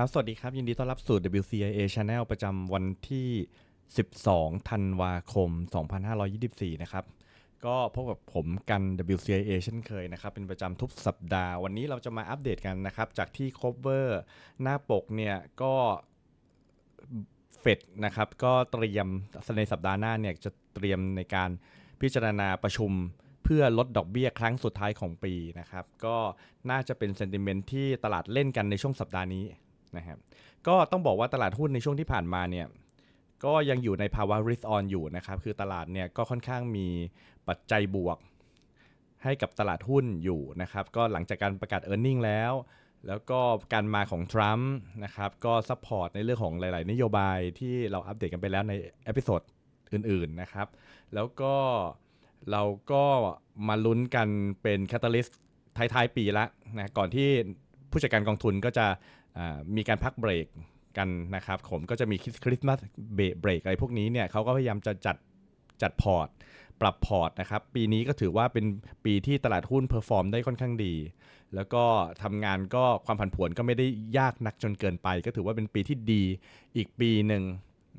ครับ สวัสดีครับ ยินดีต้อนรับสู่ WCIA Channel ประจำวันที่ 12 ธันวาคม 2524 นะครับ ก็พบกับผมกัน WCIA เช่นเคยนะครับ เป็นประจำทุกสัปดาห์ วันนี้เราจะมาอัปเดตกันนะครับ จากที่ cover หน้าปกเนี่ย ก็เฟดนะครับ ก็เตรียมในสัปดาห์หน้าเนี่ย จะเตรียมในการพิจารณาประชุมเพื่อลดดอกเบี้ยครั้งสุดท้ายของปีนะครับ ก็น่าจะเป็นเซนติเมนต์ที่ตลาดเล่นกันในช่วงสัปดาห์นี้ นะครับก็ต้องบอกว่าตลาดหุ้นในช่วงที่ผ่านมาเนี่ยก็ยังอยู่ในภาวะ risk on อยู่นะครับ คือตลาดเนี่ยก็ค่อนข้างมีปัจจัยบวก ให้กับตลาดหุ้นอยู่นะครับ ก็หลังจากการประกาศ e a r n i n g แล้ว แล้วก็การมาของทรัมป์นะครับ ก็ซัพพอร์ตในเรื่องของหลาย ๆ นโยบายที่เราอัปเดตกันไปแล้วในเอพิโซดอื่น ๆ นะครับ แล้วก็เราก็มาลุ้นกันเป็นแคตตาลิสต์ท้าย ๆ ปีละนะ ก่อนที่ผู้จัดการกองทุนก็จะ มีการพักเบรกกันนะครับผมก็จะมีคริสต์มาสเบรกอะไรพวกนี้เนี่ยเขาก็พยายามจะจัดจัดพอร์ต ปรับพอร์ตนะครับ ปีนี้ก็ถือว่าเป็นปีที่ตลาดหุ้นเพอร์ฟอร์มได้ค่อนข้างดี แล้วก็ทำงานก็ความผันผวนก็ไม่ได้ยากนักจนเกินไป ก็ถือว่าเป็นปีที่ดีอีกปีหนึ่ง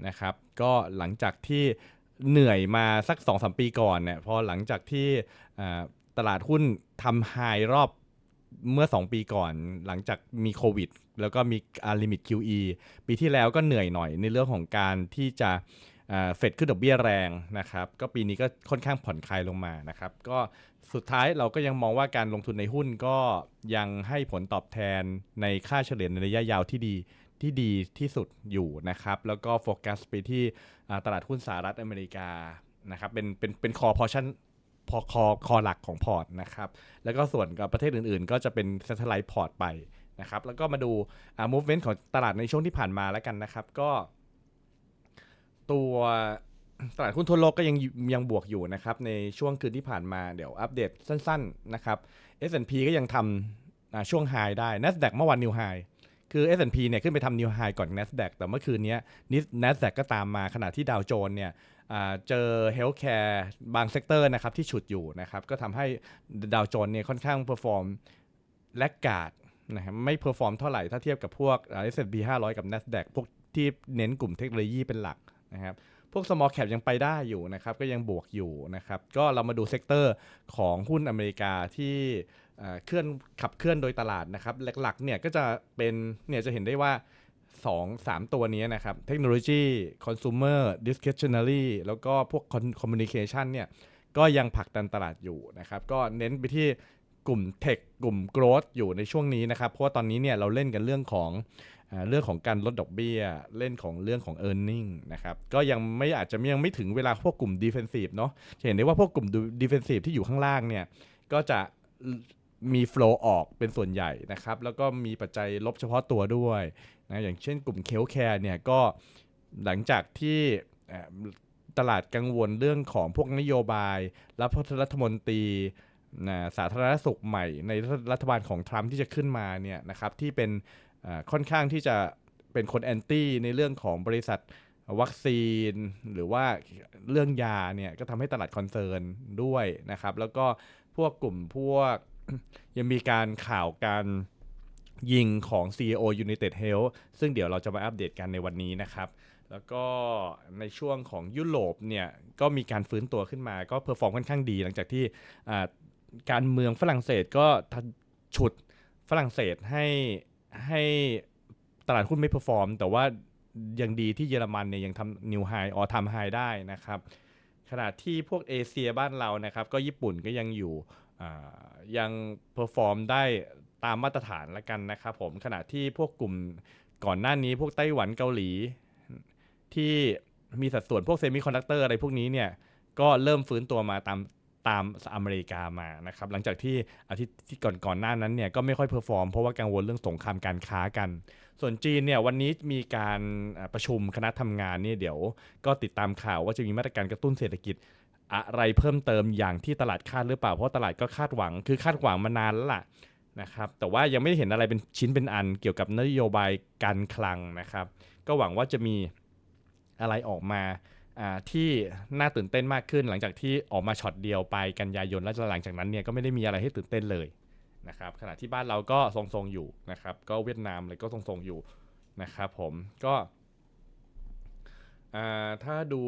นะครับ ก็หลังจากที่เหนื่อยมาสัก2อสปีก่อนเนี่ยพอหลังจากที่ตลาดหุ้นทำไฮรอบ เมื่อ 2 ปีก่อนหลังจากมีโควิด แล้วก็มีอาลิมิต QE ปีที่แล้วก็เหนื่อยหน่อยในเรื่องของการที่จะเฟดขึ้นดอกเบี้ยแรงนะครับ ก็ปีนี้ก็ค่อนข้างผ่อนคลายลงมานะครับ ก็สุดท้ายเราก็ยังมองว่าการลงทุนในหุ้นก็ยังให้ผลตอบแทนในค่าเฉลี่ยในระยะยาวที่ดีที่ดีที่สุดอยู่นะครับ แล้วก็โฟกัสไปที่ตลาดหุ้นสหรัฐอเมริกานะครับเป็นเป็นเป็นคอพอชั่น พอคอคอหลักของพอร์ตนะครับแล้วก็ส่วนกับประเทศอื่นๆ ก็จะเป็น satellite port ไปนะครับแล้วก็มาดูอ่า movement ของตลาดในช่วงที่ผ่านมาแล้วกันนะครับ ก็ ตัวตลาดหุ้นทั่วโลกก็ยังยังบวกอยู่นะครับ ในช่วงคืนที่ผ่านมาเดี๋ยวอัปเดตสั้นๆนะครับ S&P ก็ยังทำช่วงไฮได้ NASDAQ เมื่อวันนิวไฮคือ S&P เนี่ยขึ้นไปทำนิวไฮก่อน NASDAQ แต่เมื่อคืนนี้ NASDAQ ก็ตามมาขณะที่ดาวโจนเนี่ย เจอเฮลท์แคร์บางเซกเตอร์นะครับที่ฉุดอยู่นะครับก็ทำให้ดาวโจนเนี่ยค่อนข้างเพอร์ฟอร์มแลกกาดนะครับไม่เพอร์ฟอร์มเท่าไหร่ถ้าเทียบกับพวก S&P 500 กับ NASDAQ พวกที่เน้นกลุ่มเทคโนโลยีเป็นหลักนะครับพวก small cap ยังไปได้อยู่นะครับก็ยังบวกอยู่นะครับก็เรามาดูเซกเตอร์ของหุ้นอเมริกาที่เคลื่อนขับเคลื่อนโดยตลาดนะครับหลักๆเนี่ยก็จะเป็นเนี่ยจะเห็นได้ว่า 2 3 ตัวนี้นะครับเทคโนโลยีคอน sumer discretionary แล้วก็พวก communication เนี่ยก็ยังผลักดันตลาดอยู่นะครับก็เน้นไปที่กลุ่มเทคกลุ่ม growth อยู่ในช่วงนี้นะครับ เพราะว่าตอนนี้เนี่ยเราเล่นกันเรื่องของเรื่องของการลดดอกเบี้ย เล่นของเรื่องของ e a r n i n g นะครับก็ยังไม่อาจจะยังไม่ถึงเวลาพวกกลุ่ม defensive เนาะจะเห็นได้ว่าพวกกลุ่ม defensive ที่อยู่ข้างล่างเนี่ยก็จะมีโฟล์ออกเป็นส่วนใหญ่นะครับแล้วก็มีปัจจัยลบเฉพาะตัวด้วย นะอย่างเช่นกลุ่มเคลแคร์เนี่ยก็หลังจากที่ตลาดกังวลเรื่องของพวกนโยบาย และพรัฐมนตรีสาธารณสุขใหม่ในรัฐบาลของทรัมป์ที่จะขึ้นมาเนี่ยนะครับที่เป็นค่อนข้างที่จะเป็นคนแอนตี้ในเรื่องของบริษัทวัคซีน หรือว่าเรื่องยาเนี่ยก็ทำให้ตลาดคอนเซิร์นด้วยนะครับ แล้วก็พวกกลุ่มพวกยังมีการข่าวการ ยิงของ CEO United Health ซึ่งเดี๋ยวเราจะมาอัปเดตกันในวันนี้นะครับ แล้วก็ในช่วงของยุโรปเนี่ยก็มีการฟื้นตัวขึ้นมา ก็เพอร์ฟอร์มค่อนข้างดี หลังจากที่การเมืองฝรั่งเศสก็ฉุดฝรั่งเศสให้ให้ตลาดหุ้นไม่เพอร์ฟอร์ม แต่ว่ายังดีที่เยอรมันเนี่ยยังทำนิวไฮออทำไฮได้นะครับ ขณะที่พวกเอเชียบ้านเรานะครับ ก็ญี่ปุ่นก็ยังอยู่ยังเพอร์ฟอร์มได้ ตามมาตรฐานละกันนะครับผมขณะที่พวกกลุ่มก่อนหน้านี้พวกไต้หวันเกาหลี ที่มีสัดส่วนพวกเซมิคอนดักเตอร์อะไรพวกนี้เนี่ยก็เริ่มฟื้นตัวมาตามตามอเมริกามานะครับหลังจากที่อาทิตย์ที่ก่อนก่อนหน้านั้นเนี่ยก็ไม่ค่อยเพอร์ฟอร์มเพราะว่ากังวลเรื่องสงครามการค้ากัน ส่วนจีนเนี่ยวันนี้มีการประชุมคณะทำงานเนี่ยเดี๋ยวก็ติดตามข่าวว่าจะมีมาตรการกระตุ้นเศรษฐกิจอะไรเพิ่มเติมอย่างที่ตลาดคาดหรือเปล่าเพราะตลาดก็คาดหวังคือคาดหวังมานานแล้วล่ะ นะครับแต่ว่ายังไม่เห็นอะไรเป็นชิ้นเป็นอันเกี่ยวกับนโยบายการคลังนะครับ ก็หวังว่าจะมีอะไรออกมาที่น่าตื่นเต้นมากขึ้น หลังจากที่ออกมาช็อตเดียวไปกันยายนแล้วหลังจากนั้นเนี่ยก็ไม่ได้มีอะไรให้ตื่นเต้นเลยนะครับขณะที่บ้านเราก็ทรงๆอยู่นะครับ ก็เวียดนามเลยก็ทรงๆอยู่นะครับผมก็ถ้าดู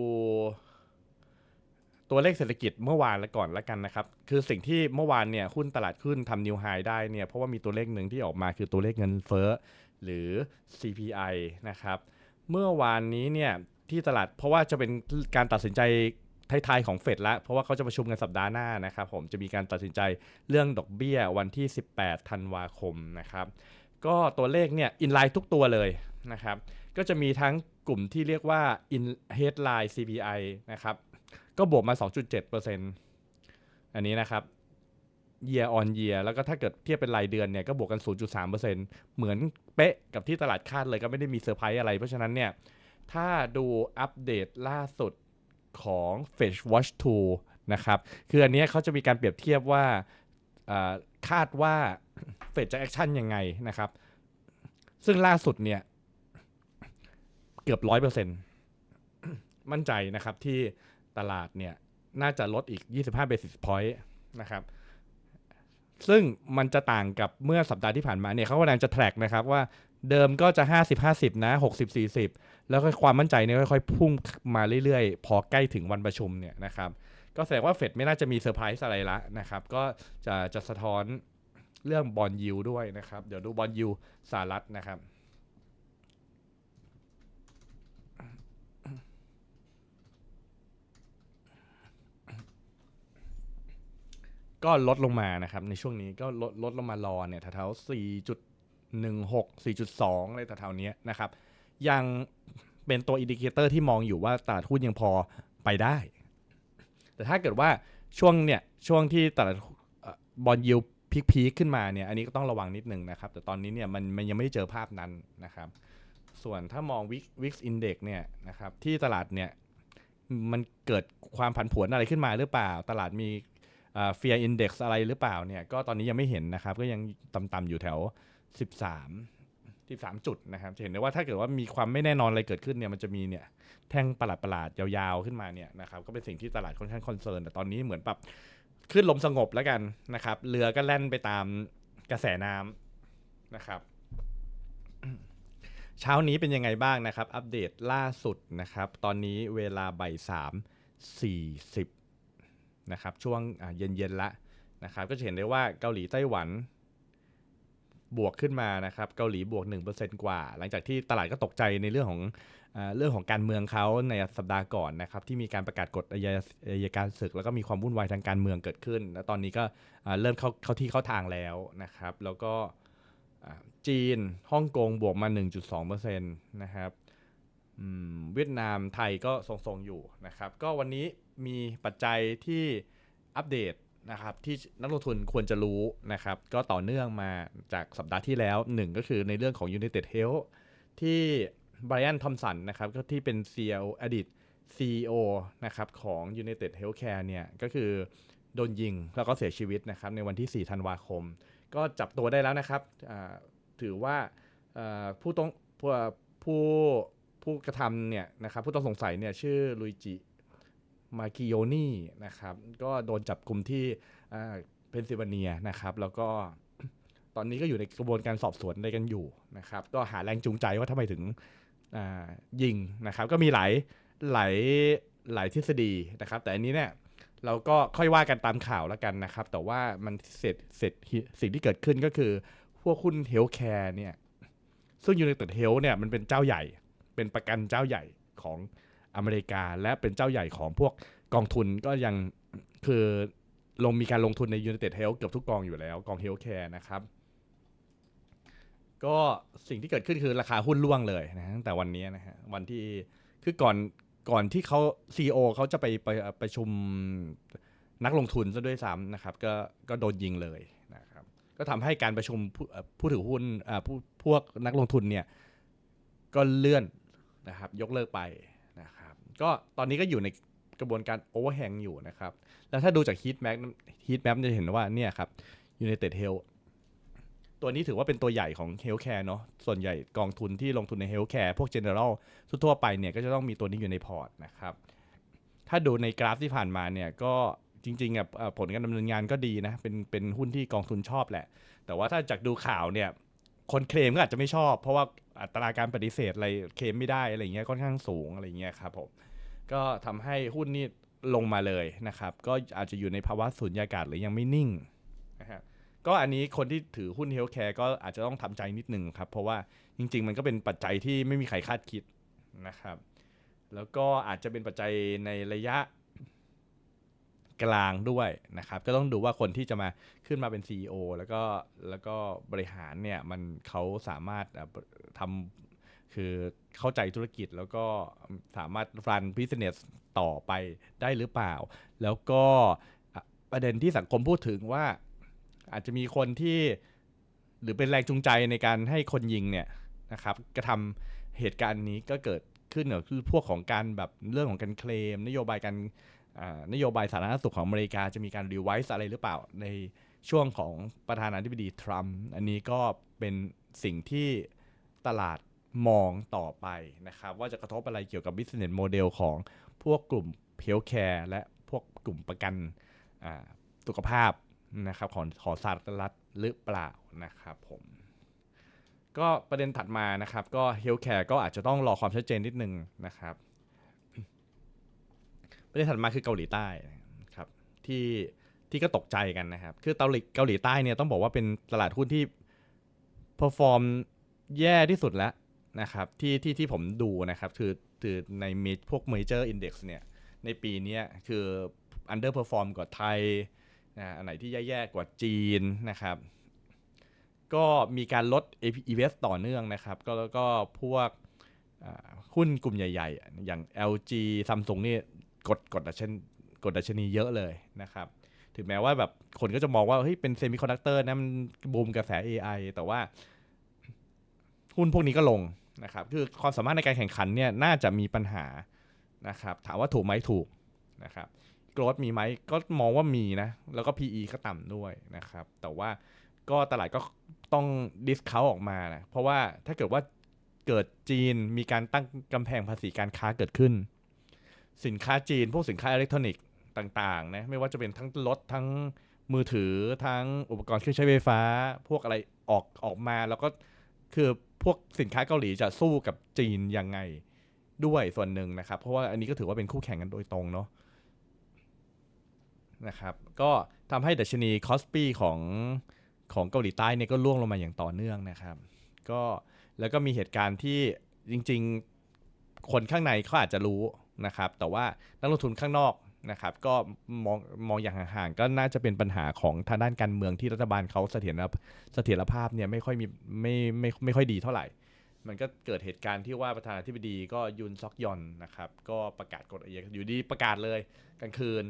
ตัวเลขเศรษฐกิจเมื่อวานและก่อนละกันนะครับ คือสิ่งที่เมื่อวานเนี่ยหุ้นตลาดขึ้นทำนิวไฮได้เนี่ยเพราะว่ามีตัวเลขหนึ่งที่ออกมาคือตัวเลขเงินเฟ้อหรือ CPI นะครับ เมื่อวานนี้เนี่ยที่ตลาดเพราะว่าจะเป็นการตัดสินใจท้ายๆของเฟดแล้วเพราะว่าเขาจะประชุมกันสัปดาห์หน้านะครับผมจะมีการตัดสินใจเรื่องดอกเบี้ยวันที่ 18 ธันวาคมนะครับ ก็ตัวเลขเนี่ยอินไลน์ทุกตัวเลยนะครับ ก็จะมีทั้งกลุ่มที่เรียกว่า in headline CPI นะครับ ก็บวกมา 2.7%อันนี้นะครับ year on year แล้วก็ถ้าเกิดเทียบเป็นรายเดือนเนี่ยก็บวกกัน 0.3%เหมือนเป๊ะกับที่ตลาดคาดเลยก็ไม่ได้มีเซอร์ไพรส์อะไร เพราะฉะนั้นเนี่ย ถ้าดูอัปเดตล่าสุดของ Fetch Watch 2 นะครับ คืออันนี้เขาจะมีการเปรียบเทียบว่าอ่าคาดว่าเฟดจะแอคชั่นยังไงนะครับ ซึ่งล่าสุดเนี่ย เกือบร้อยเปอร์เซ็นต์มั่นใจนะครับที่ ตลาดเนี่ยน่าจะลดอีก 25 basis point นะครับซึ่งมันจะต่างกับเมื่อสัปดาห์ที่ผ่านมาเนี่ยเขากำลังจะแทร็กนะครับว่าเดิมก็จะ 50 50 นะ 60 40 แล้วก็ความมั่นใจเนี่ยค่อยๆ พุ่งมาเรื่อยๆ พอใกล้ถึงวันประชุมเนี่ยนะครับก็แสดงว่าเฟดไม่น่าจะมีเซอร์ไพรส์อะไรละนะครับก็จะจะสะท้อนเรื่องบอลยูด้วยนะครับ เดี๋ยวดูบอลยูสหรัฐนะครับ ก็ลดลงมานะครับในช่วงนี้ก็ลดลดลงมารอเนี่ยแถวๆ4.16 4.2อะไรแถวๆนี้นะครับยังเป็นตัวอินดิเคเตอร์ที่มองอยู่ว่าตลาดหุ้นยังพอไปได้ แต่ถ้าเกิดว่าช่วงเนี่ยช่วงที่ตลาดบอลยิวพีคพีขึ้นมาเนี่ยอันนี้ก็ต้องระวังนิดนึงนะครับ แต่ตอนนี้เนี่ยมันมันยังไม่ได้เจอภาพนั้นนะครับ ส่วนถ้ามองวิกวิกอินเด็กเนี่ยนะครับที่ตลาดเนี่ยมันเกิดความผันผวนอะไรขึ้นมาหรือเปล่า ตลาดมี เฟียร์อินเด็กซ์อะไรหรือเปล่าเนี่ยก็ตอนนี้ยังไม่เห็นนะครับ ก็ยังต่ำๆอยู่แถว 13 13 จุดนะครับจะเห็นได้ว่าถ้าเกิดว่ามีความไม่แน่นอนอะไรเกิดขึ้นเนี่ยมันจะมีเนี่ยแท่งประหลาดๆยาวๆขึ้นมาเนี่ยนะครับก็เป็นสิ่งที่ตลาดค่อนข้างคอนเซิร์นแต่ตอนนี้เหมือนแบบขึ้นลมสงบแล้วกันนะครับ เรือก็แล่นไปตามกระแสน้ำนะครับ เช้านี้เป็นยังไงบ้างนะครับ อัปเดตล่าสุดนะครับ ตอนนี้เวลาบ่ายสามสี่สิบ นะครับช่วงเย็นๆละนะครับก็จะเห็นได้ว่าเกาหลีไต้หวันบวกขึ้นมานะครับเกาหลีบวก 1%กว่า หลังจากที่ตลาดก็ตกใจในเรื่องของเรื่องของการเมืองเขาในสัปดาห์ก่อนนะครับที่มีการประกาศกฎอายอายการศึก แล้วก็มีความวุ่นวายทางการเมืองเกิดขึ้น แล้วตอนนี้ก็เริ่มเข้าเข้าที่เข้าทางแล้วนะครับแล้วก็จีนฮ่องกงบวกมา 1.2%นะครับเวียดนามไทยก็ทรงๆอยู่นะครับก็วันนี้มีปัจจัยที่อัปเดตนะครับที่นักลงทุนควรจะรู้นะครับ ก็ต่อเนื่องมาจากสัปดาห์ที่แล้วหนึ่งก็คือในเรื่องของ United Health ที่ไบรอันทอมสันนะครับก็ที่เป็น CEO อดีต CEO นะครับของ United Healthcare เนี่ยก็คือโดนยิงแล้วก็เสียชีวิตนะครับในวันที่ 4 ธันวาคม ก็จับตัวได้แล้วนะครับถือว่าอ่าผู้ต้องผู้ผู้ผู้กระทำเนี่ยนะครับผู้ต้องสงสัยเนี่ยชื่อลุยจิ มาคิโยนี่นะครับ ก็โดนจับกลุ่มที่เพนซิลเวเนียนะครับ แล้วก็ตอนนี้ก็อยู่ในกระบวนการสอบสวนอะไรกันอยู่นะครับ ก็หาแรงจูงใจว่าทำไมถึงยิงนะครับ ก็มีหลายหลายหลายทฤษฎีนะครับ แต่อันนี้เนี่ยเราก็ค่อยว่ากันตามข่าวแล้วกันนะครับ แต่ว่ามันเสร็จเสร็จสิ่งที่เกิดขึ้นก็คือ พวกหุ้นเฮลท์แคร์เนี่ยซึ่งยู n น t e d เฮลท์เนี่ยมันเป็นเจ้าใหญ่ เป็นประกันเจ้าใหญ่ของ อเมริกา และเป็นเจ้าใหญ่ของพวกกองทุนก็ยังคือลงมีการลงทุนใน United Health เกือบทุกกองอยู่แล้วกอง Healthcare นะครับ ก็สิ่งที่เกิดขึ้นคือราคาหุ้นร่วงเลยนะตั้งแต่วันนี้นะฮะวันที่คือก่อนก่อนที่เขา CEO เขาจะไปไปไปชุมนักลงทุนซะด้วยซ้ำนะครับ ก็ก็โดนยิงเลยนะครับ ก็ทำให้การประชุมผู้ผู้ถือหุ้นอ่าผู้พวกนักลงทุนเนี่ยก็เลื่อนนะครับ ยกเลิกไป ก็ตอนนี้ก็อยู่ในกระบวนการโอเวอร์แฮงอยู่นะครับ แล้วถ้าดูจาก heat map heat map จะเห็นว่าเนี่ยครับ United Health ตัวนี้ถือว่าเป็นตัวใหญ่ของ Healthcare เนาะส่วนใหญ่กองทุนที่ลงทุนใน Healthcare พวก General ทั่วไปเนี่ยก็จะต้องมีตัวนี้อยู่ในพอร์ตนะครับถ้าดูในกราฟที่ผ่านมาเนี่ยก็จริงๆอะผลการดำเนินงานก็ดีนะ เป็นเป็นหุ้นที่กองทุนชอบแหละ แต่ว่าถ้าจากดูข่าวเนี่ย คนเคลมก็อาจจะไม่ชอบ เพราะว่าอัตราการปฏิเสธอะไรเคลมไม่ได้อะไรเงี้ยค่อนข้างสูงอะไรเงี้ยครับผม ก็ทำให้หุ้นนี่ลงมาเลยนะครับ ก็อาจจะอยู่ในภาวะสุญญากาศหรือยังไม่นิ่งนะฮะก็อันนี้คนที่ถือหุ้นเฮลท์แคร์ก็อาจจะต้องทำใจนิดนึงครับ เพราะว่าจริง ๆ มันก็เป็นปัจจัยที่ไม่มีใครคาดคิดนะครับ แล้วก็อาจจะเป็นปัจจัยในระยะกลางด้วยนะครับ ก็ต้องดูว่าคนที่จะมาขึ้นมาเป็น CEO แล้วก็แล้วก็บริหารเนี่ยมันเขาสามารถทำคือ เข้าใจธุรกิจแล้วก็สามารถรัน business ต่อไปได้หรือเปล่า แล้วก็ประเด็นที่สังคมพูดถึงว่าอาจจะมีคนที่หรือเป็นแรงจูงใจในการให้คนยิงเนี่ยนะครับกระทำเหตุการณ์นี้ก็เกิดขึ้นเนอะคือพวกของการแบบเรื่องของการเคลม นโยบายการนโยบายสาธารณสุขของอเมริกาจะมีการรีไวซ์อะไรหรือเปล่าในช่วงของประธานาธิบดีทรัมป์อันนี้ก็เป็นสิ่งที่ตลาด มองต่อไปนะครับว่าจะกระทบอะไรเกี่ยวกับ business model ของพวกกลุ่ม healthcare และพวกกลุ่มประกันสุขภาพนะครับของของสหรัฐหรือเปล่านะครับผมก็ประเด็นถัดมานะครับ ก็ healthcare ก็อาจจะต้องรอความชัดเจนนิดนึงนะครับ ประเด็นถัดมาคือเกาหลีใต้ครับที่ที่ก็ตกใจกันนะครับ คือเกาหลีเกาหลีใต้เนี่ยต้องบอกว่าเป็นตลาดหุ้นที่เพอร์ฟอร์มแย่ที่สุดแล้ว นะครับที่ที่ที่ผมดูนะครับคือคือในเมพวก major index เนี่ยในปีนี้คือ underperform กว่าไทยนะอันไหนที่แย่ๆกว่าจีนนะครับ ก็มีการลด EPS ต่อเนื่องนะครับ ก็แล้วก็พวกหุ้นกลุ่มใหญ่ๆ อย่าง LG Samsung นี่กดกดดัชนกดดัชนีเยอะเลยนะครับ ถึงแม้ว่าแบบคนก็จะมองว่าเฮ้ยเป็นเซมิคอนดักเตอร์นะมันบูมกระแส AI แต่ว่าหุ้นพวกนี้ก็ลง นะครับคือความสามารถในการแข่งขันเนี่ยน่าจะมีปัญหานะครับถามว่าถูกไหมถูกนะครับกรดมีไหมก็มองว่ามีนะ แล้วก็ PE ก็ต่ำด้วยนะครับ แต่ว่าก็ตลาดก็ต้องดิสคาวออกมานะเพราะว่าถ้าเกิดว่าเกิดจีนมีการตั้งกำแพงภาษีการค้าเกิดขึ้น สินค้าจีน พวกสินค้าอิเล็กทรอนิกส์ต่างๆนะไม่ว่าจะเป็นทั้งรถทั้งมือถือทั้งอุปกรณ์เครื่องใช้ไฟฟ้า พวกอะไรออกออกมาแล้วก็คือ พวกสินค้าเกาหลีจะสู้กับจีนยังไงด้วยส่วนหนึ่งนะครับ เพราะว่าอันนี้ก็ถือว่าเป็นคู่แข่งกันโดยตรงเนาะนะครับ ก็ทำให้ดัชนีคอสปีของของเกาหลีใต้เนี่ยก็ร่วงลงมาอย่างต่อเนื่องนะครับ ก็แล้วก็มีเหตุการณ์ที่จริง ๆ คนข้างในเขาอาจจะรู้นะครับ แต่ว่านักลงทุนข้างนอก นะครับก็มองมองอย่างห่างๆก็น่าจะเป็นปัญหาของทางด้านการเมืองที่รัฐบาลเขาเสถียรภาพเสถียรภาพเนี่ยไม่ค่อยมีไม่ไม่ไม่ไม่ค่อยดีเท่าไหร่ มันก็เกิดเหตุการณ์ที่ว่าประธานาธิบดีก็ยุนซอกยอนนะครับก็ประกาศกฎอะไรอยู่ดีประกาศเลยกลางคืน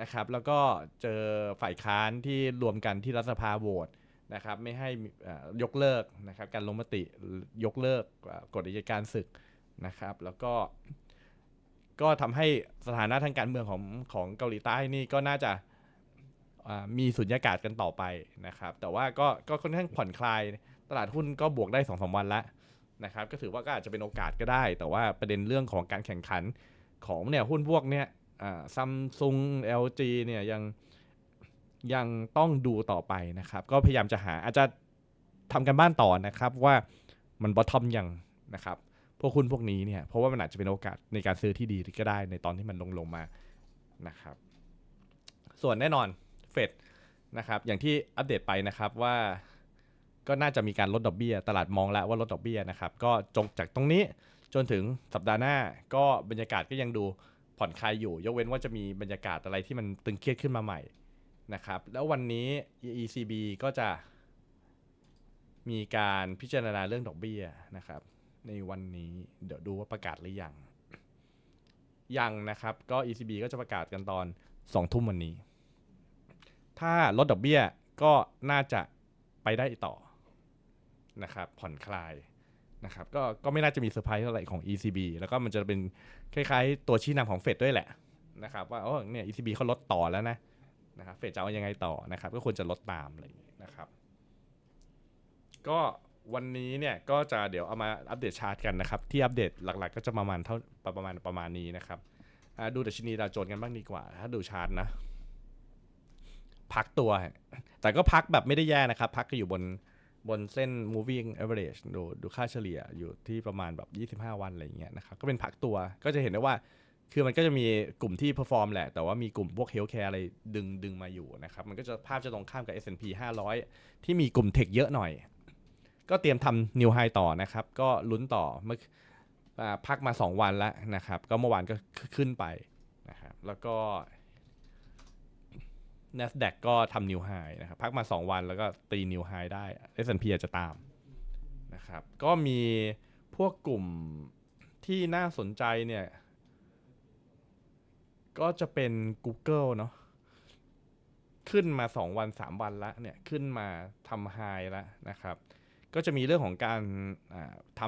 นะครับแล้วก็เจอฝ่ายค้านที่รวมกันที่รัฐสภาโหวตนะครับไม่ให้ยกเลิกนะครับการลงมติยกเลิกกฎอัยการศึกนะครับแล้วก็ ก็ทำให้สถานะทางการเมืองของของเกาหลีใต้นี่ก็น่าจะามีสุญญากาศกันต่อไปนะครับ แต่ว่าก็ก็ค่อนข้างผ่อนคลาย ตลาดหุ้นก็บวกได้2อสวันละนะครับ ก็ถือว่าก็อาจจะเป็นโอกาสก็ได้ แต่ว่าประเด็นเรื่องของการแข่งขันของเนี่ยหุ้นพวกเนี้ยซัมซุง LG เนี่ยยังยังต้องดูต่อไปนะครับ ก็พยายามจะหาอาจจะทำกันบ้านต่อนะครับว่ามันบอททอมยังนะครับ พวกหุ้นพวกนี้เนี่ยเพราะว่ามันอาจจะเป็นโอกาสในการซื้อที่ดีก็ได้ในตอนที่มันลงลงมานะครับ ส่วนแน่นอนเฟดนะครับอย่างที่อัปเดตไปนะครับว่าก็น่าจะมีการลดดอกเบี้ย ตลาดมองแล้วว่าลดดอกเบี้ยนะครับ ก็จงจากตรงนี้จนถึงสัปดาห์หน้า ก็บรรยากาศก็ยังดูผ่อนคลายอยู่ ยกเว้นว่าจะมีบรรยากาศอะไรที่มันตึงเครียดขึ้นมาใหม่นะครับ แล้ววันนี้ ECB ก็จะมีการพิจารณาเรื่องดอกเบี้ยนะครับ ในวันนี้ เดี๋ยวดูว่าประกาศหรือยัง ยังนะครับก็ ECB ก็จะประกาศกันตอน2ทุ่มวันนี้ ถ้าลดดอกเบี้ยก็น่าจะไปได้ต่อนะครับผ่อนคลายนะครับก็ก็ไม่น่าจะมีเซอร์ไพรส์เท่าไหร่ของ ECB แล้วก็มันจะเป็นคล้ายๆตัวชี้นำของเฟดด้วยแหละนะครับว่าโอ้เนี่ย ECB เขาลดต่อแล้วนะนะครับเฟดจะเอายังไงต่อนะครับ ก็ควรจะลดตามอะไรอย่างนี้นะครับ ก็ วันนี้เนี่ยก็จะเดี๋ยวเอามาอัปเดตชาร์ตกันนะครับ ที่อัปเดตหลักๆ ก็จะประมาณเท่าประมาณประมาณนี้นะครับดูดัชนีดาวโจนส์กันบ้างดีกว่า ถ้าดูชาร์ตนะ พักตัว แต่ก็พักแบบไม่ได้แย่นะครับ พักก็อยู่บนบนเส้น moving average ดูดูค่าเฉลี่ยอยู่ที่ประมาณแบบ 25 วันอะไรอย่างเงี้ยนะครับ ก็เป็นพักตัวก็จะเห็นได้ว่า คือมันก็จะมีกลุ่มที่ perform แหละ แต่ว่ามีกลุ่มพวก healthcare อะไรดึงดึงมาอยู่นะครับ มันก็จะภาพจะตรงข้ามกับ S&P 500 ที่มีกลุ่มเทคเยอะหน่อย ก็เตรียมทำ new high ต่อนะครับ ก็ลุ้นต่อเมื่อพักมา 2 วันแล้วนะครับ ก็เมื่อวานก็ขึ้นไปนะครับแล้วก็ NASDAQ ก็ทำ new high นะครับพักมา 2 วันแล้วก็ตี new high ได้ S&P อาจจะตามนะครับก็มีพวกกลุ่มที่น่าสนใจเนี่ย ก็จะเป็น Google เนาะขึ้นมา 2 วัน 3 วันล้วเนี่ย ขึ้นมาทำ high แล้วนะครับ ก็จะมีเรื่องของการท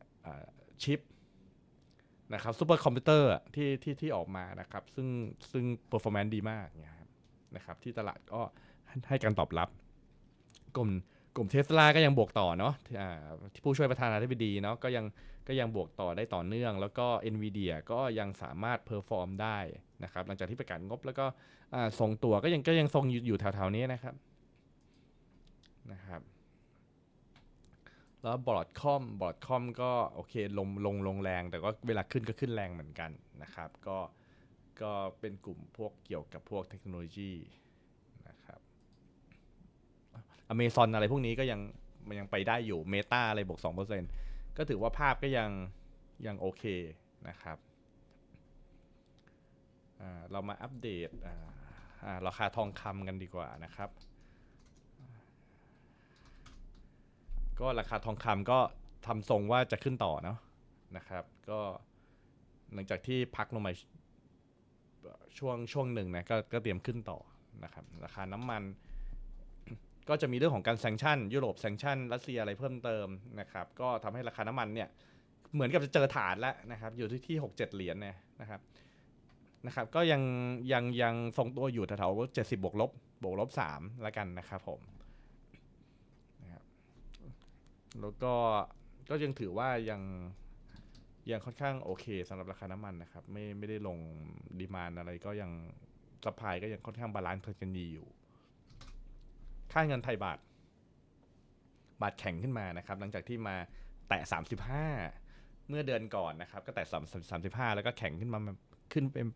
ำชิปนะครับซูเปอร์คอมพิวเตอร์ที่ที่ที่ออกมานะครับ ซึ่งซึ่ง performance ดีมากนี่ยครับนะครับ ที่ตลาดก็ให้การตอบรับ กลุ่มกลุ่มเทสลาก็ยังบวกต่อเนาะที่ผู้ช่วยประธานาธิบดีเนาะก็ยังก็ยังบวกต่อได้ต่อเนื่อง แล้วก็ NVIDIA ก็ยังสามารถเพอร์ฟอร์มได้นะครับ หลังจากที่ประกาศงบแล้วก็อ่าทรงตัวก็ยังก็ยังทรงอยู่อยู่แถวๆนี้นะครับนะครับ แล้วบอร์ดคอมบอร์ดคอมก็โอเคลงลงลงแรง แต่ก็เวลาขึ้นก็ขึ้นแรงเหมือนกันนะครับ ก็ก็เป็นกลุ่มพวกเกี่ยวกับพวกเทคโนโลยีนะครับอเมซอนอะไรพวกนี้ก็ยังมันยังไปได้อยู่เมตาอะไรบวก2%ก็ถือว่าภาพก็ยังยังโอเคนะครับอ่าเรามาอัปเดตราคาทองคำกันดีกว่านะครับ ก็ราคาทองคำก็ทำทรงว่าจะขึ้นต่อเนาะนะครับ ก็หลังจากที่พักลงมาช่วงช่วงหนึ่งนะกก็เตรียมขึ้นต่อนะครับ ราคาน้ำมันก็จะมีเรื่องของการแซงชั่น ยุโรปแซงชั่นรัสเซียอะไรเพิ่มเติมนะครับ ก็ทำให้ราคาน้ำมันเนี่ยเหมือนกับจะเจอฐานแล้วนะครับ อยู่ที่ที่หกเจ็ดเหรียญเนี่ยนะครับนะครับ ก็ยังยังยังทรงตัวอยู่แถวๆเจ็ดสิบบวกลบบวกลบสามแล้วกันนะครับผม แล้วก็ก็ยังถือว่ายังยังค่อนข้างโอเคสำหรับราคาน้ำมันนะครับ ไม่ไม่ได้ลงดีมานอะไรก็ยังสปายก็ยังค่อนข้างบาลานซ์กันดีอยู่ ค่าเงินไทยบาท บาทแข็งขึ้นมานะครับ หลังจากที่มาแตะ 35 เมื่อเดือนก่อนนะครับ ก็แตะ3 35 แล้วก็แข็งขึ้นมาขึ้นเป็น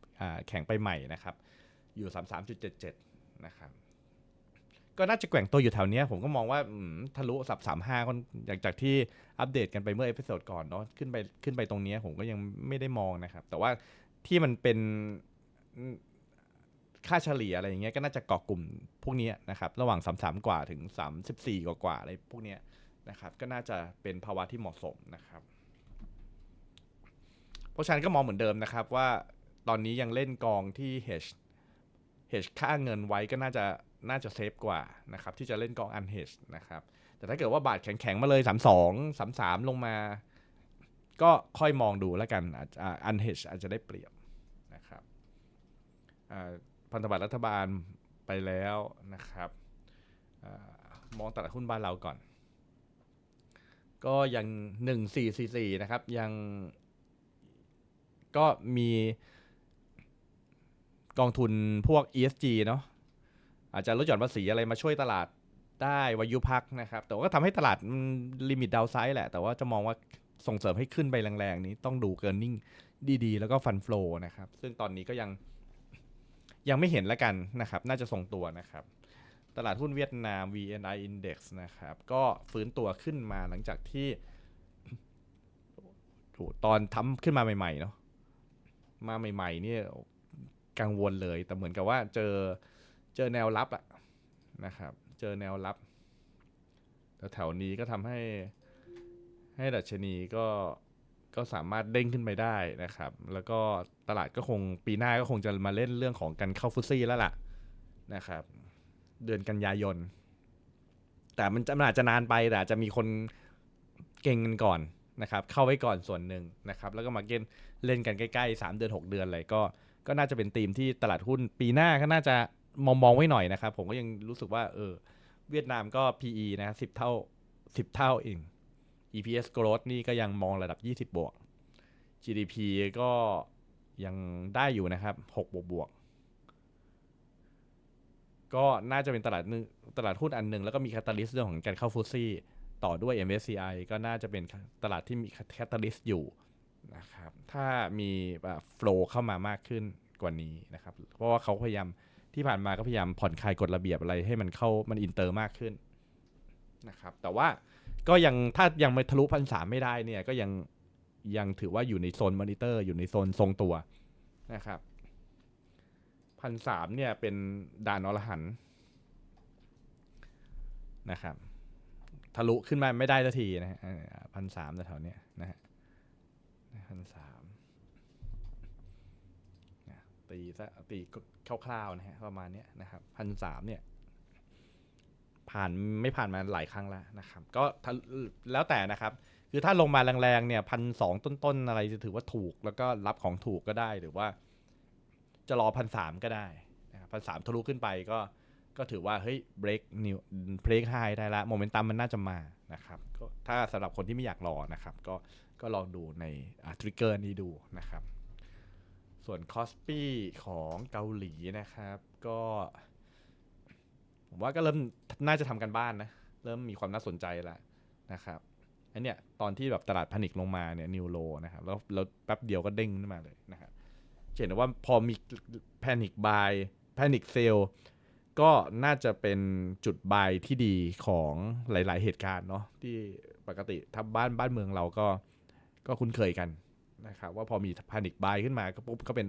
แข็งไปใหม่นะครับ อยู่ 33.77 นะครับ ก็น่าจะแกว่งตัวอยู่แถวเนี้ยผมก็มองว่าทะลุสับสามห้าคนจากจากที่อัปเดตกันไปเมื่อเอพิโซดก่อนเนาะขึ้นไปขึ้นไปตรงนี้ผมก็ยังไม่ได้มองนะครับ แต่ว่าที่มันเป็นค่าเฉลี่ยอะไรอย่างเงี้ยก็น่าจะเกาะกลุ่มพวกนี้นะครับระหว่าง 33 กว่าถึง 34 กว่ากว่าอะไรพวกนี้นะครับก็น่าจะเป็นภาวะที่เหมาะสมนะครับเพราะฉะนั้นก็มองเหมือนเดิมนะครับว่าตอนนี้ยังเล่นกองที่ hedge hedge ค่าเงินไว้ก็น่าจะ น่าจะเซฟกว่านะครับที่จะเล่นกอง unhedge นะครับแต่ถ้าเกิดว่าบาทแข็งๆมาเลย 32 33 ลงมา ก็ค่อยมองดูแล้วกันอาจจะอ่า unhedge อาจจะได้เปรียบนะครับพันธบัตรรัฐบาลไปแล้วนะครับอมองตลาดหุ้นบ้านเราก่อน ก็ยัง 1444 นะครับ ยังก็มีกองทุนพวก ESG เนาะ อาจจะลดหย่อนภาษีอะไรมาช่วยตลาดได้วายุพักนะครับ แต่ว่าก็ทำให้ตลาดลิมิตดาวไซด์แหละ แต่ว่าจะมองว่าส่งเสริมให้ขึ้นไปแรงๆ นี้ต้องดูเกินนิ่งดีๆ แล้วก็ฟันฟลอนะครับ ซึ่งตอนนี้ก็ยังยังไม่เห็นแล้วกันนะครับ น่าจะทรงตัวนะครับ ตลาดหุ้นเวียดนาม VNI Index นะครับ ก็ฟื้นตัวขึ้นมาหลังจากที่ตอนทำขึ้นมาใหม่ๆเนาะมาใหม่ๆเนี่ยกังวลเลย แต่เหมือนกับว่าเจอ เจอแนวรับอะนะครับ เจอแนวรับแถวๆนี้ก็ทำให้ให้ดัชนีก็ก็สามารถเด้งขึ้นไปได้นะครับ แล้วก็ตลาดก็คงปีหน้าก็คงจะมาเล่นเรื่องของการเข้าฟุตซี่แล้วล่ะนะครับ เดือนกันยายน แต่มันจะอาจจะนานไปแต่จจะมีคนเก่งกันก่อนนะครับ เข้าไว้ก่อนส่วนหนึ่งนะครับ แล้วก็มาเล่นเล่นกันใกล้ๆ 3 เดือน 6 เดือนอะไรก็ก็น่าจะเป็นธีมที่ตลาดหุ้นปีหน้าก็น่าจะ มองมองไว้หน่อยนะครับ ผมก็ยังรู้สึกว่า เออ เวียดนามก็ PE นะสิบเท่า10เท่าเอง EPS growth นี่ก็ยังมองระดับ 20 บวก GDP ก็ยังได้อยู่นะครับ 6 บวกบวก ก็น่าจะเป็นตลาดนึงตลาดหุ้นอันหนึ่งแล้วก็มีคาตาลิสต์เรื่องของการเข้าฟุตซี่ต่อด้วย MSCI ก็น่าจะเป็นตลาดที่มีคาตาลิสต์อยู่นะครับ ถ้ามีโฟล์เข้ามามากขึ้นกว่านี้นะครับ เพราะว่าเขาพยายาม ที่ผ่านมาก็พยายามผ่อนคลายกฎระเบียบอะไรให้มันเข้ามันอินเตอร์มากขึ้นนะครับ แต่ว่าก็ยังถ้ายังไม่ทะลุพันสามไม่ได้เนี่ยก็ยังยังถือว่าอยู่ในโซนมอนิเตอร์อยู่ในโซนทรงตัวนะครับพันสามเนี่ยเป็นด่านอรหันนะครับ ทะลุขึ้นมาไม่ได้สักทีนะฮะพันสามแถวเนี้ยนะฮะพันสาม ตีซะตีคร่าวๆนะฮะประมาณเนี้ยนะครับพันสามเนี่ย ผ่านไม่ผ่านมาหลายครั้งแล้วนะครับ ก็แล้วแต่นะครับ คือถ้าลงมาแรงๆเนี่ยพันสองต้นๆอะไรจะถือว่าถูก แล้วก็รับของถูกก็ได้หรือว่า จะรอพันสามก็ได้นะครับพันสามทะลุขึ้นไปก็ก็ถือว่าเฮ้ย break new break high ได้ละโมเมนตัมมันน่าจะมานะครับก็ถ้าสำหรับคนที่ไม่อยากรอนะครับ ก็ก็ลองดูในทริกเกอร์นี้ดูนะครับ ส่วนคอสปี้ของเกาหลีนะครับ ก็ผมว่าก็เริ่มน่าจะทำกันบ้านนะ เริ่มมีความน่าสนใจแล้วนะครับอันเนี้ยตอนที่แบบตลาดพานิกลงมาเนี่ยนิวโลนะครับแล้วแล้วแป๊บเดียวก็เด้งขึ้นมาเลยนะครับเห็นว่าพอมีแพนิกบายแพนิกเซลก็น่าจะเป็นจุดบายที่ดีของหลาย ๆ เหตุการณ์เนาะที่ปกติถ้าบ้านบ้านเมืองเราก็ก็คุ้นเคยกัน นะครับว่าพอมีพานิกบายขึ้นมาก็ปุ๊บก็เป็น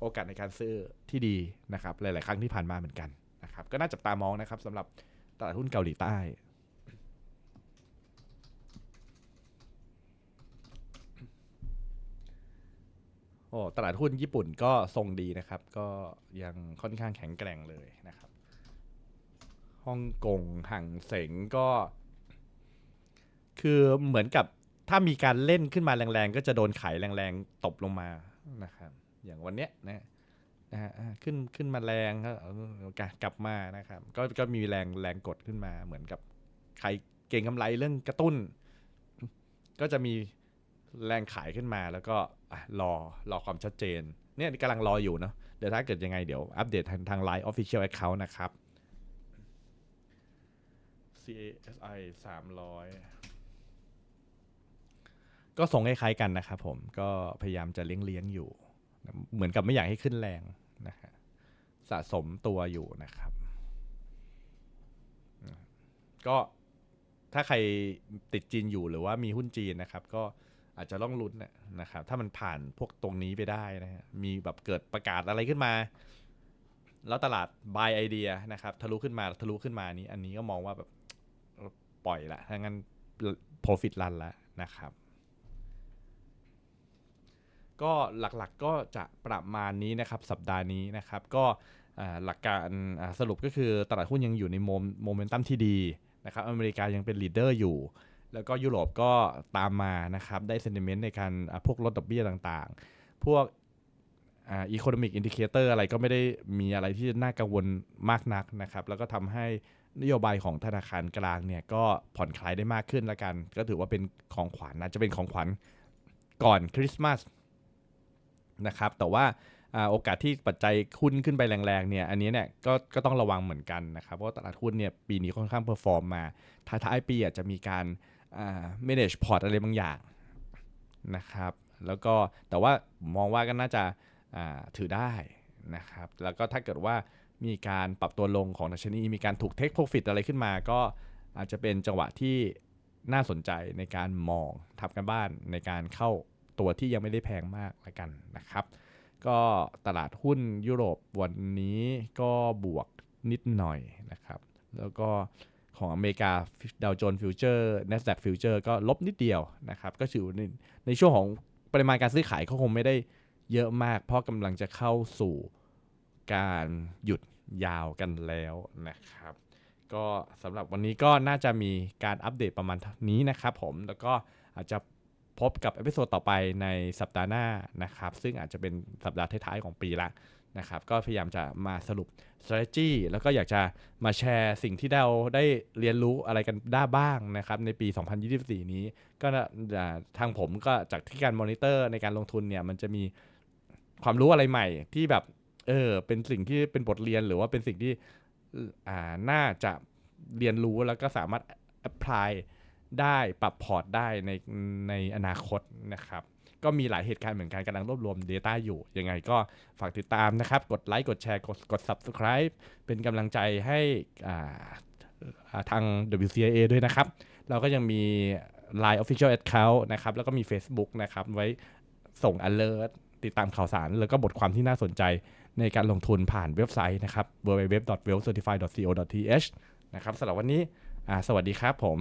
โอกาสในการซื้อที่ดีนะครับหลาย ๆ ครั้งที่ผ่านมาเหมือนกันนะครับก็น่าจับตามองนะครับสำหรับตลาดหุ้นเกาหลีใต้โอ้ตลาดหุ้นญี่ปุ่นก็ทรงดีนะครับ ก็ยังค่อนข้างแข็งแกร่งเลยนะครับฮ่องกงห่างเสงก็ คือเหมือนกับ ถ้ามีการเล่นขึ้นมาแรงๆ ก็จะโดนขายแรงๆ ตบลงมานะครับอย่างวันเนี้ยนะนะฮะขึ้นขึ้นมาแรงก็กลับมานะครับก็ก็มีแรงแรงกดขึ้นมาเหมือนกับใครเก่งกำไรเรื่องกระตุ้น ก็จะมีแรงขายขึ้นมาแล้วก็รอรอความชัดเจนเนี่ยกำลังรออยู่เนาะเดี๋ยวถ้าเกิดยังไงเดี๋ยวอัปเดตทางทาง Line Official Account นะครับ CASI 300 ก็ส่งคล้ายๆกันนะครับผมก็พยายามจะเลี้ยงๆอยู่ เหมือนกับไม่อยากให้ขึ้นแรงนะฮะสะสมตัวอยู่นะครับ ก็ถ้าใครติดจีนอยู่หรือว่ามีหุ้นจีนนะครับ ก็อาจจะต้องลุ้นนะครับ ถ้ามันผ่านพวกตรงนี้ไปได้นะฮะมีแบบเกิดประกาศอะไรขึ้นมา แล้วตลาด buy idea นะครับ ทะลุขึ้นมาทะลุขึ้นมานี้ อันนี้ก็มองว่าแบบปล่อยละถ้างั้น profit run ล้วนะครับ ก็หลักๆก็จะประมาณนี้นะครับสัปดาห์นี้นะครับ ก็หลักการสรุปก็คือตลาดหุ้นยังอยู่ในโมเมนตัมที่ดีนะครับอเมริกายังเป็นลีดเดอร์อยู่ แล้วก็ยุโรปก็ตามมานะครับได้เซนติเมนต์ในการพวกลดดอกเบี้ยต่างๆ พวกอีโคโนมิกอินดิเคเตอร์อะไรก็ไม่ได้มีอะไรที่น่ากังวลมากนักนะครับ แล้วก็ทำให้นโยบายของธนาคารกลางเนี่ยก็ผ่อนคลายได้มากขึ้นละกัน ก็ถือว่าเป็นของขวัญนะจะเป็นของขวัญก่อนคริสต์มาส นะครับแต่ว่าโอกาสที่ปัจจัยหุ้นขึ้นไปแรงๆเนี่ยอันนี้เนี่ยก็ก็ต้องระวังเหมือนกันนะครับเพราะตลาดหุ้นเนี่ยปีนี้ค่อนข้างเพอร์ฟอร์มมาท้ายๆปีอาจจะมีการ manage port อะไรบางอย่างนะครับแล้วก็แต่ว่ามองว่าก็น่าจะถือได้นะครับแล้วก็ถ้าเกิดว่ามีการปรับตัวลงของดัชนีมีการถูกเทคโปรฟิตอะไรขึ้นมา ก็อาจจะเป็นจังหวะที่น่าสนใจในการมองทำกันบ้านในการเข้า ตัวที่ยังไม่ได้แพงมากละกันนะครับ ก็ตลาดหุ้นยุโรปวันนี้ก็บวกนิดหน่อยนะครับ แล้วก็ของอเมริกาดาวโจนส์ฟิวเจอร์ NASDAQ ฟิวเจอร์ก็ลบนิดเดียวนะครับ ก็ถือในในช่วงของปริมาณการซื้อขายเขาคงไม่ได้เยอะมาก เพราะกำลังจะเข้าสู่การหยุดยาวกันแล้วนะครับ ก็สำหรับวันนี้ก็น่าจะมีการอัปเดตประมาณนี้นะครับผมแล้วก็อาจจะ พบกับเอพิโซดต่อไปในสัปดาห์หน้านะครับ ซึ่งอาจจะเป็นสัปดาห์ท้ายๆของปีละนะครับก็พยายามจะมาสรุป strategy แล้วก็อยากจะมาแชร์สิ่งที่เราได้เรียนรู้อะไรกันได้บ้างนะครับในปี 2024 นี้ ก็ทางผมก็จากที่การมอนิเตอร์ในการลงทุนเนี่ยมันจะมีความรู้อะไรใหม่ที่แบบเออเป็นสิ่งที่เป็นบทเรียนหรือว่าเป็นสิ่งที่อ่าน่าจะเรียนรู้แล้วก็สามารถ apply ได้ปรับพอร์ตได้ในในอนาคตนะครับ ก็มีหลายเหตุการณ์เหมือนกันกำลังรวบรวม Data อยู่ ยังไงก็ฝากติดตามนะครับ กดไลค์กดแชร์กดกด subscribe เป็นกำลังใจให้ทาง WCIA ด้วยนะครับ เราก็ยังมี Line Official Account นะครับ แล้วก็มี Facebook นะครับ ไว้ส่ง alert ติดตามข่าวสาร แล้วก็บทความที่น่าสนใจในการลงทุนผ่านเว็บไซต์นะครับ www.wealthcertified.co.th นะครับสำหรับวันนี้สวัสดีครับผม